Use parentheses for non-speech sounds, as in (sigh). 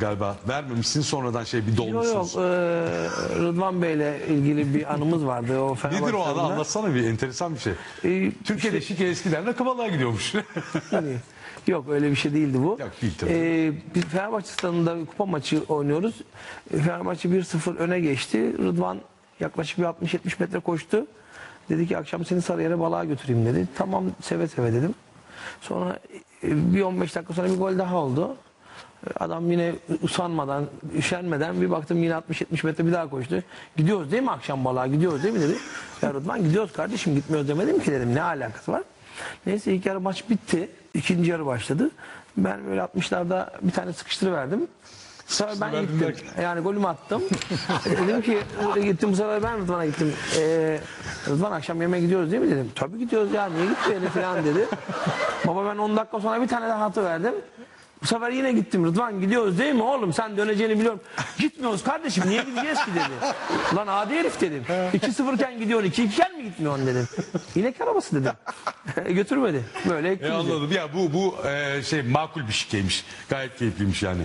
galiba. Vermemişsin sonradan şey bir Yok yok dolmuşsunuz. e, Rıdvan Bey'le ilgili bir anımız vardı o Fenerbahçe (laughs) Nedir o anı anlatsana bir enteresan bir şey. E, Türkiye'de şike eskiden rakıbalığa gidiyormuş. (laughs) Hani, yok öyle bir şey değildi bu. Yok, değil tabii. Ee, biz Fenerbahçe stadında bir kupa maçı oynuyoruz. Ee, Fenerbahçe 1-0 öne geçti. Rıdvan yaklaşık bir 60-70 metre koştu. Dedi ki akşam seni Sarıyer'e balığa götüreyim dedi. Tamam seve seve dedim. Sonra bir 15 dakika sonra bir gol daha oldu. Adam yine usanmadan, üşenmeden bir baktım yine 60-70 metre bir daha koştu. Gidiyoruz değil mi akşam balığa gidiyoruz değil mi dedi. Ya Rıdvan gidiyoruz kardeşim gitmiyoruz demedim ki dedim ne alakası var. Neyse ilk yarı maç bitti. İkinci yarı başladı. Ben böyle 60'larda bir tane sıkıştırıverdim. Bu sefer ben gittim. Yani golümü attım. (laughs) dedim ki gittim bu sefer ben Rıdvan'a gittim. Ee, Rıdvan akşam yemeğe gidiyoruz değil mi dedim. Tabii gidiyoruz ya niye gitmeyelim falan dedi. Baba ben 10 dakika sonra bir tane daha hatı verdim. Bu sefer yine gittim. Rıdvan gidiyoruz değil mi oğlum? Sen döneceğini biliyorum. Gitmiyoruz kardeşim. Niye gideceğiz ki dedi. Lan adi herif dedim. 2-0 iken gidiyorsun. 2-2 iken mi gitmiyorsun dedim. İnek arabası dedim. (laughs) Götürmedi. Böyle E bizi. anladım. Ya bu bu e, şey makul bir şikeymiş. Gayet keyifliymiş yani.